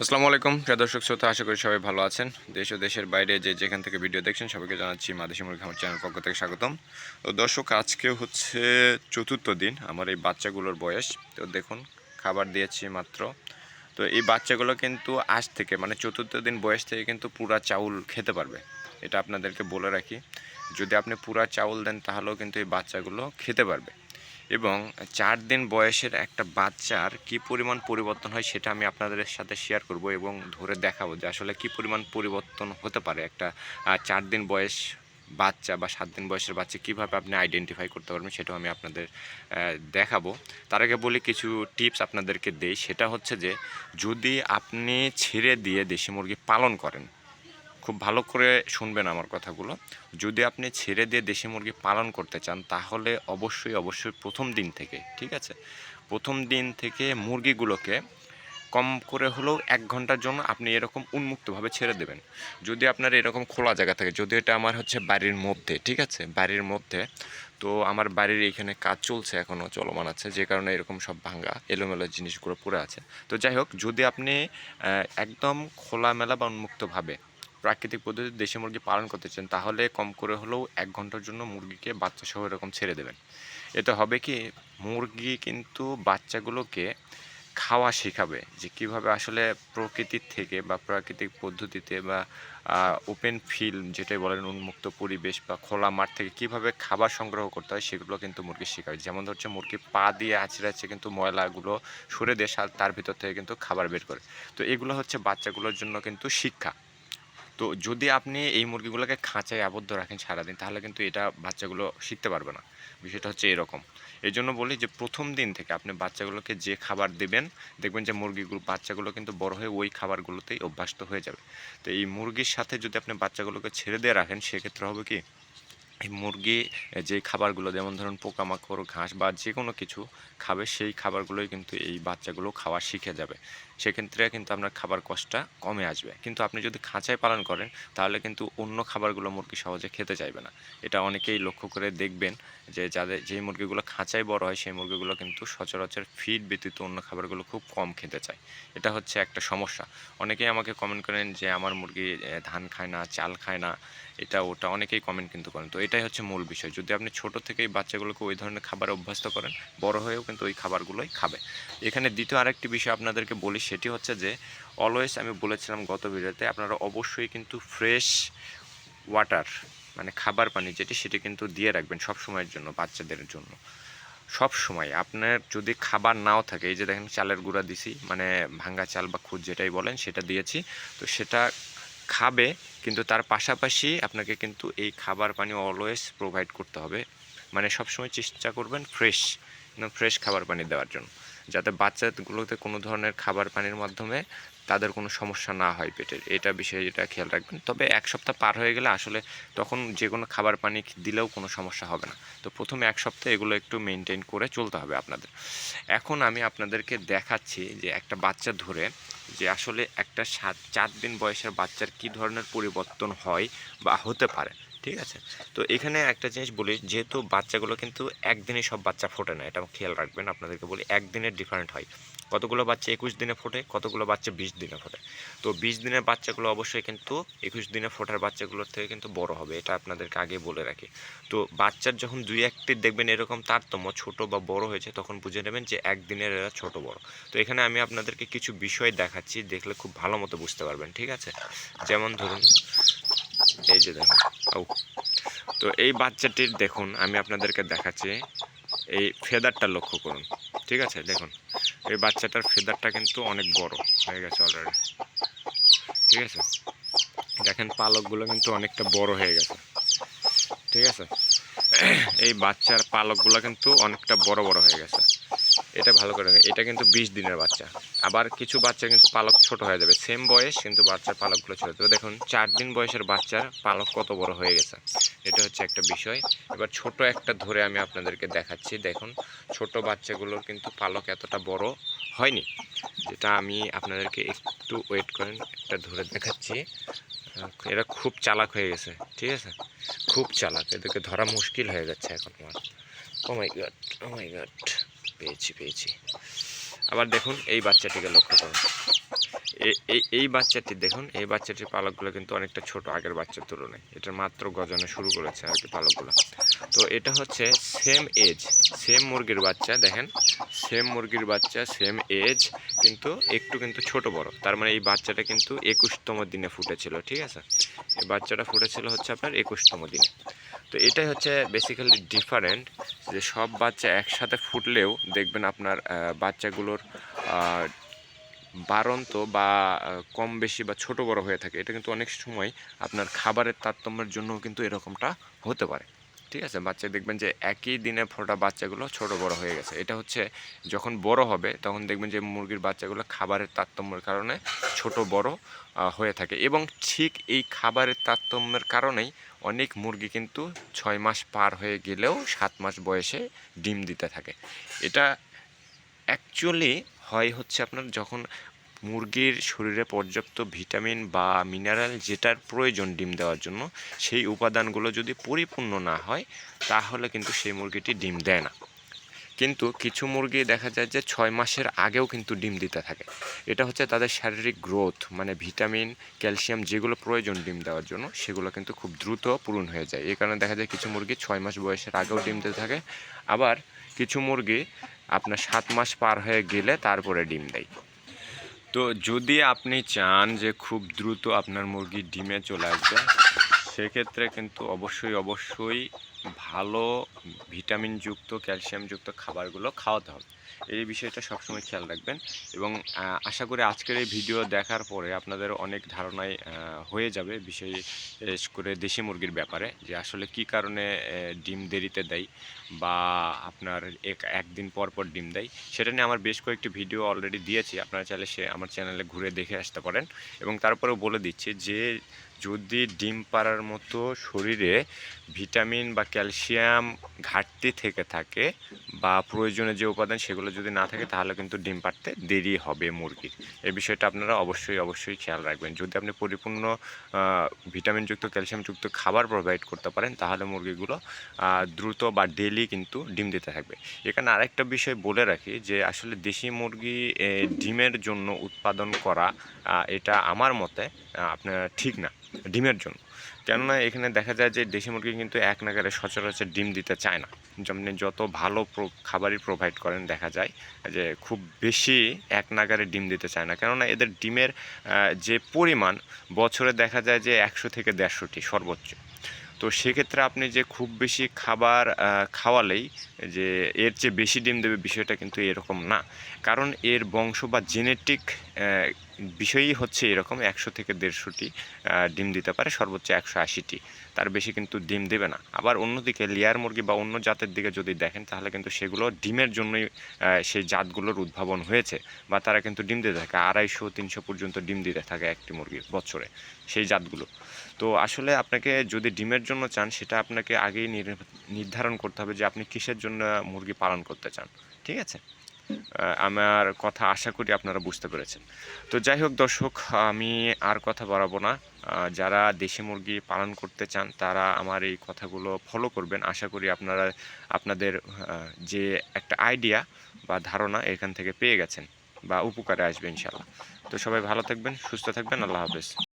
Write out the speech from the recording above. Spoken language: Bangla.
আসসালামু আলাইকুম, প্রিয় দর্শক শ্রোতা, আশা করি সবাই ভালো আছেন। দেশ ও দেশের বাইরে যে যেখান থেকে ভিডিও দেখছেন, সবাইকে জানাচ্ছি মাদেশি মুরগি চ্যানেল পক্ষ থেকে স্বাগতম। তো দর্শক, আজকে হচ্ছে চতুর্থ দিন, আমার এই বাচ্চাগুলোর বয়স। তো দেখুন, খাবার দিয়েছি মাত্র। তো এই বাচ্চাগুলো কিন্তু আজ থেকে মানে চতুর্থ দিন বয়স থেকে কিন্তু পুরা চাউল খেতে পারবে। এটা আপনাদেরকে বলে রাখি। যদি আপনি পুরা চাউল দেন, তাহলেও কিন্তু এই বাচ্চাগুলো খেতে পারবে। এবং চার দিন বয়সের একটা বাচ্চার কি পরিমাণ পরিবর্তন হয় সেটা আমি আপনাদের সাথে শেয়ার করব এবং ধরে দেখাবো যে আসলে কি পরিমাণ পরিবর্তন হতে পারে একটা চার দিন বয়স বাচ্চা বা সাত দিন বয়সের বাচ্চা কীভাবে আপনি আইডেন্টিফাই করতে পারবেন সেটাও আমি আপনাদের দেখাবো। তার আগে বলি কিছু টিপস আপনাদেরকে দেই। সেটা হচ্ছে যে যদি আপনি ছেড়ে দিয়ে দেশি মুরগি পালন করেন খুব ভালো করে শুনবেন আমার কথাগুলো। যদি আপনি ছেড়ে দিয়ে দেশি মুরগি পালন করতে চান, তাহলে অবশ্যই অবশ্যই প্রথম দিন থেকে, ঠিক আছে? প্রথম দিন থেকে মুরগিগুলোকে কম করে হলেও এক ঘণ্টার জন্য আপনি এরকম উন্মুক্তভাবে ছেড়ে দেবেন। যদি আপনার এরকম খোলা জায়গা থাকে, যদি এটা আমার হচ্ছে বাড়ির মধ্যে, ঠিক আছে? বাড়ির মধ্যে, তো আমার বাড়ির এখানে কাজ চলছে এখনও চলমান আছে, যে কারণে এরকম সব ভাঙ্গা, এলোমেলো জিনিসগুলো পড়ে আছে। তো যাই হোক, যদি আপনি একদম খোলামেলা বা উন্মুক্তভাবে প্রাকৃতিক পদ্ধতিতে দেশি মুরগি পালন করতে চান, তাহলে কম করে হলেও এক ঘণ্টার জন্য মুরগিকে বাচ্চা সহ এরকম ছেড়ে দেবেন। এতে হবে কি, মুরগি কিন্তু বাচ্চাগুলোকে খাওয়া শেখাবে যে কীভাবে আসলে প্রকৃতির থেকে বা প্রাকৃতিক পদ্ধতিতে বা ওপেন ফিল্ড যেটাই বলেন, উন্মুক্ত পরিবেশ বা খোলা মাঠ থেকে কীভাবে খাবার সংগ্রহ করতে হয়, সেগুলো কিন্তু মুরগি শেখাবে। যেমন হচ্ছে মুরগি পা দিয়ে আছড়ে আছে কিন্তু ময়লাগুলো সরে দিয়ে তার ভিতর থেকে কিন্তু খাবার বের করে। তো এগুলো হচ্ছে বাচ্চাগুলোর জন্য কিন্তু শিক্ষা। তো যদি আপনি এই মুরগিগুলোকে খাঁচায় আবদ্ধ রাখেন সারাদিন, তাহলে কিন্তু এটা বাচ্চাগুলো শিখতে পারবে না। বিষয়টা হচ্ছে এরকম। এই জন্য বলি যে, প্রথম দিন থেকে আপনি বাচ্চাগুলোকে যে খাবার দেবেন, দেখবেন যে মুরগিগুলো, বাচ্চাগুলো কিন্তু বড় হয়ে ওই খাবারগুলোতেই অভ্যস্ত হয়ে যাবে। তো এই মুরগির সাথে যদি আপনি বাচ্চাগুলোকে ছেড়ে দিয়ে রাখেন, সেক্ষেত্রে হবে কি এই মুরগি যে খাবারগুলো, যেমন ধরুন পোকামাকড়, ঘাস বা যে কোনো কিছু খাবে, সেই খাবারগুলোই কিন্তু এই বাচ্চাগুলো খাওয়া শিখে যাবে। সেক্ষেত্রে কিন্তু আপনার খাবার কষ্টটা কমে আসবে। কিন্তু আপনি যদি খাঁচায় পালন করেন, তাহলে কিন্তু অন্য খাবারগুলো মুরগি সহজে খেতে চাইবে না। এটা অনেকেই লক্ষ্য করে দেখবেন যে যাদের, যেই মুরগিগুলো খাঁচায় বড় হয়, সেই মুরগিগুলো কিন্তু সচরাচর ফিড ব্যতীত অন্য খাবারগুলো খুব কম খেতে চায়। এটা হচ্ছে একটা সমস্যা। অনেকেই আমাকে কমেন্ট করেন যে, আমার মুরগি ধান খায় না, চাল খায় না। এটা, ওটা অনেকেই কমেন্ট কিন্তু করেন। তো এটাই হচ্ছে মূল বিষয়। যদি আপনি ছোট থেকেই বাচ্চাগুলোকে ওই ধরনের খাবার অভ্যস্ত করেন, বড় হয়েও কিন্তু ওই খাবারগুলোই খাবে। এখানে দ্বিতীয় আরেকটি বিষয় আপনাদেরকে বলি, সেটি হচ্ছে যে অলওয়েজ আমি বলেছিলাম গত ভিডিওতে, আপনারা অবশ্যই কিন্তু ফ্রেশ ওয়াটার মানে খাবার পানি যেটি, সেটি কিন্তু দিয়ে রাখবেন সব সময়ের জন্য, বাচ্চাদের জন্য। সব সময়। আপনার যদি খাবার নাও থাকে, এই যে দেখেন চালের গুঁড়া দিছি মানে ভাঙ্গা চাল বা খুদ যেটাই বলেন, সেটা দিয়েছি। তো সেটা খাবে, কিন্তু তার পাশাপাশি আপনাকে কিন্তু এই খাবার পানি অলওয়েজ প্রোভাইড করতে হবে। মানে সবসময় চেষ্টা করবেন ফ্রেশ ফ্রেশ খাবার পানি দেওয়ার জন্য। যাতে বাচ্চাগুলোতে কোনো ধরনের খাবার পানির মাধ্যমে তাদের কোনো সমস্যা না হয় পেটের। এটা বিষয়ে এটা খেয়াল রাখবেন। তবে এক সপ্তাহ পার হয়ে গেলে আসলে তখন যে কোনো খাবার পানি দিলেও কোনো সমস্যা হবে না। তো প্রথমে এক সপ্তাহ এগুলো একটু মেনটেন করে চলতে হবে আপনাদের। এখন আমি আপনাদেরকে দেখাচ্ছি যে একটা বাচ্চা ধরে যে আসলে একটা সাত, চার দিন বয়সের বাচ্চার কি ধরনের পরিবর্তন হয় বা হতে পারে। ঠিক আছে? তো এখানে একটা জিনিস বলি, যেহেতু বাচ্চাগুলো কিন্তু একদিনে সব বাচ্চা ফোটে না, এটা খেয়াল রাখবেন, আপনাদেরকে বলি একদিনের ডিফারেন্ট হয়। কতগুলো বাচ্চা একুশ দিনে ফোটে, কতগুলো বাচ্চা বিশ দিনে ফোটে। তো বিশ দিনের বাচ্চাগুলো অবশ্যই কিন্তু একুশ দিনে ফোটার বাচ্চাগুলোর থেকে কিন্তু বড় হবে, এটা আপনাদেরকে আগে বলে রাখি। তো বাচ্চার যখন দুই একটি দেখবেন এরকম তারতম্য, ছোট বা বড় হয়েছে, তখন বুঝে নেবেন যে একদিনের এরা ছোট বড়। তো এখানে আমি আপনাদেরকে কিছু বিষয় দেখাচ্ছি, দেখলে খুব ভালো মতো বুঝতে পারবেন, ঠিক আছে? যেমন ধরুন, এই যে দেখুন। ও। তো এই বাচ্চাটির দেখুন, আমি আপনাদেরকে দেখাচ্ছি, এই ফেদারটা লক্ষ্য করুন, ঠিক আছে? দেখুন, এই বাচ্চাটার ফেদারটা কিন্তু অনেক বড় হয়ে গেছে অলরেডি ঠিক আছে? দেখেন পালকগুলো কিন্তু অনেকটা বড় হয়ে গেছে, ঠিক আছে? এই বাচ্চার পালকগুলো কিন্তু অনেকটা বড় বড় হয়ে গেছে। এটা ভালো করে এটা কিন্তু বিশ দিনের বাচ্চা। আবার কিছু বাচ্চা কিন্তু পালক ছোট হয়ে যাবে। সেম বয়স কিন্তু বাচ্চার পালকগুলো ছোট। তো দেখুন, চার দিন বয়সের বাচ্চার পালক কত বড় হয়ে গেছে। এটা হচ্ছে একটা বিষয়। এবার ছোট একটা ধরে আমি আপনাদেরকে দেখাচ্ছি। দেখুন, ছোট বাচ্চাগুলোর কিন্তু পালক এতটা বড় হয়নি। যেটা আমি আপনাদেরকে একটু ওয়েট করেন, একটা ধরে দেখাচ্ছি। এরা খুব চালাক হয়ে গেছে, ঠিক আছে? খুব চালাক। এদেরকে ধরা মুশকিল হয়ে যাচ্ছে এখন আমার। ও মাই গড ও মাই গড পেয়েছি পেয়েছি। আবার দেখুন, এই বাচ্চাটিকে লক্ষ্য করুন। এই বাচ্চাটি দেখুন, এই বাচ্চাটির পালকগুলো কিন্তু অনেকটা ছোট আগের বাচ্চার তুলনায়। এটা মাত্র গজানো শুরু করেছে আর কি পালকগুলো। তো এটা হচ্ছে সেম এজ সেম মুরগির বাচ্চা, দেখেন। সেম মুরগির বাচ্চা সেম এজ কিন্তু একটু কিন্তু ছোট বড়। তার মানে এই বাচ্চাটা কিন্তু একুশতম দিনে ফুটেছিল, ঠিক আছে? এই বাচ্চাটা ফুটেছিল হচ্ছে আপনার একুশতম দিনে। তো এটাই হচ্ছে বেসিক্যালি ডিফারেন্ট যে সব বাচ্চা একসাথে ফুটলেও দেখবেন আপনার বাচ্চাগুলোর বাড়ন্ত বা কম বেশি বা ছোট বড় হয়ে থাকে। এটা কিন্তু অনেক সময় আপনার খাবারের তারতম্যের জন্য কিন্তু এরকমটা হতে পারে। ঠিক আছে? বাচ্চা দেখবেন যে একই দিনে ফোটা বাচ্চাগুলো ছোট বড় হয়ে গেছে। এটা হচ্ছে যখন বড় হবে তখন দেখবেন যে মুরগির বাচ্চাগুলো খাবারের তারতম্যের কারণে ছোট বড় হয়ে থাকে। এবং ঠিক এই খাবারের তারতম্যের কারণেই অনেক মুরগি কিন্তু ছয় মাস পার হয়ে গেলেও সাত মাস বয়সে ডিম দিতে থাকে। এটা অ্যাকচুয়ালি হয় হচ্ছে আপনার যখন মুরগির শরীরে পর্যাপ্ত ভিটামিন বা মিনারেল যেটার প্রয়োজন ডিম দেওয়ার জন্য, সেই উপাদানগুলো যদি পরিপূর্ণ না হয়, তাহলে কিন্তু সেই মুরগিটি ডিম দেয় না। কিন্তু কিছু মুরগি দেখা যায় যে ছয় মাসের আগেও কিন্তু ডিম দিতে থাকে। এটা হচ্ছে তাদের শারীরিক গ্রোথ মানে ভিটামিন, ক্যালসিয়াম যেগুলো প্রয়োজন ডিম দেওয়ার জন্য, সেগুলো কিন্তু খুব দ্রুত পূরণ হয়ে যায়। এই কারণে দেখা যায় কিছু মুরগি ছয় মাস বয়সের আগেও ডিম দিতে থাকে, আবার কিছু মুরগি আপনার সাত মাস পার হয়ে গেলে তারপরে ডিম দেয়। তো যদি আপনি চান যে খুব দ্রুত আপনার মুরগি ডিমে চলে আসবে সেক্ষেত্রে কিন্তু অবশ্যই অবশ্যই ভালো ভিটামিনযুক্ত, ক্যালসিয়ামযুক্ত খাবারগুলো খাওয়াতে হবে। এই বিষয়টা সবসময় খেয়াল রাখবেন এবং আশা করি আজকের এই ভিডিও দেখার পরে আপনাদের অনেক ধারণাই হয়ে যাবে বিশেষ করে দেশি মুরগির ব্যাপারে যে আসলে কি কারণে ডিম দেরিতে দেয় বা আপনার এক, একদিন পর পর ডিম দেয়। সেটা নিয়ে আমার বেশ কয়েকটি ভিডিও অলরেডি দিয়েছি, আপনারা চাইলে সে, আমার চ্যানেলে ঘুরে দেখে আসতে পারেন। এবং তারপরেও বলে দিচ্ছি যে যদি ডিম পাড়ার মতো শরীরে ভিটামিন বা ক্যালসিয়াম ঘাটতি থেকে থাকে বা প্রয়োজনীয় যে উপাদান সেগুলো যদি না থাকে, তাহলে কিন্তু ডিম পাড়তে দেরি হবে মুরগির। এই বিষয়টা আপনারা অবশ্যই অবশ্যই খেয়াল রাখবেন। যদি আপনি পরিপূর্ণ ভিটামিনযুক্ত, ক্যালসিয়ামযুক্ত খাবার প্রোভাইড করতে পারেন, তাহলে মুরগিগুলো দ্রুত বা ডেলি কিন্তু ডিম দিতে থাকবে। এখানে আরেকটা বিষয় বলে রাখি যে, আসলে দেশি মুরগি ডিমের জন্য উৎপাদন করা এটা আমার মতে আপনার ঠিক না। ডিমের জন্য। কেননা এখানে দেখা যায় যে দেশি মুরগি কিন্তু এক নাগারে সচরাচর ডিম দিতে চায় না। যেমন যত ভালো খাবারই প্রোভাইড করেন, দেখা যায় যে খুব বেশি এক নাগারে ডিম দিতে চায় না। কেননা এদের ডিমের যে পরিমাণ বছরে দেখা যায় যে একশো থেকে দেড়শোটি সর্বোচ্চ। তো সেক্ষেত্রে আপনি যে খুব বেশি খাবার খাওয়ালেই যে এর চেয়ে বেশি ডিম দেবে বিষয়টা কিন্তু এরকম না। কারণ এর বংশ বা জেনেটিক বিষয়ই হচ্ছে এরকম একশো থেকে দেড়শোটি ডিম দিতে পারে, সর্বোচ্চ একশো আশিটি। তার বেশি কিন্তু ডিম দেবে না। আবার অন্যদিকে লেয়ার মুরগি বা অন্য জাতের দিকে যদি দেখেন, তাহলে কিন্তু সেগুলো ডিমের জন্যই সেই জাতগুলোর উদ্ভাবন হয়েছে বা তারা কিন্তু ডিম দিতে থাকে। আড়াইশো, তিনশো পর্যন্ত ডিম দিতে থাকে একটি মুরগি বছরে, সেই জাতগুলো। তো আসলে আপনাকে যদি ডিমের জন্য চান, সেটা আপনাকে আগেই নির- নির্ধারণ করতে হবে যে আপনি কিসের জন্য মুরগি পালন করতে চান। ঠিক আছে? আমার কথা আশা করি আপনারা বুঝতে পেরেছেন। তো যাই হোক দর্শক, আমি আর কথা বাড়াবো না। যারা দেশি মুরগি পালন করতে চান, তারা আমার এই কথাগুলো ফলো করবেন। আশা করি আপনারা, আপনাদের যে একটা আইডিয়া বা ধারণা এখান থেকে পেয়ে গেছেন বা উপকারে আসবে ইনশাল্লাহ তো সবাই ভালো থাকবেন, সুস্থ থাকবেন, আল্লাহ হাফেজ।